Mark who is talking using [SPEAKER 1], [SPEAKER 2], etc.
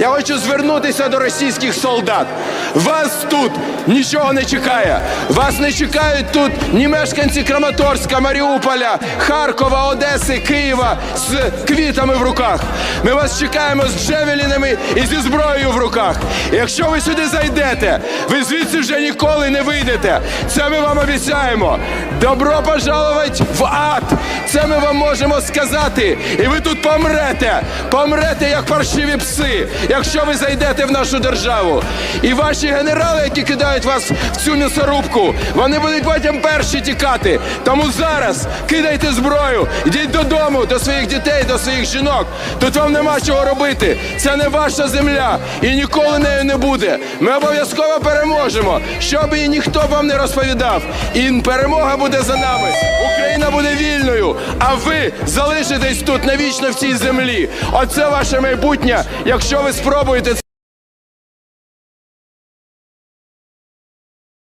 [SPEAKER 1] Я хочу звернутися до російських солдат. Вас тут нічого не чекає. Вас не чекають тут ні мешканці Краматорська, Маріуполя, Харкова, Одеси, Києва з квітами в руках. Ми вас чекаємо з джевелінами і зі зброєю в руках. Якщо ви сюди зайдете, ви звідси вже ніколи не вийдете. Це ми вам обіцяємо. Добро пожаловать в ад! Ми вам можемо сказати. І ви тут помрете. Помрете як паршиві пси, якщо ви зайдете в нашу державу. І ваші генерали, які кидають вас в цю м'ясорубку, вони будуть потім перші тікати. Тому зараз кидайте зброю, йдіть додому, до своїх дітей, до своїх жінок. Тут вам нема чого робити. Це не ваша земля і ніколи нею не буде. Ми обов'язково переможемо, що би і ніхто вам не розповідав. І перемога буде за нами. Україна буде вільною, а ви залишитесь тут навічно в цій землі. Оце ваше майбутнє, якщо ви спробуєте.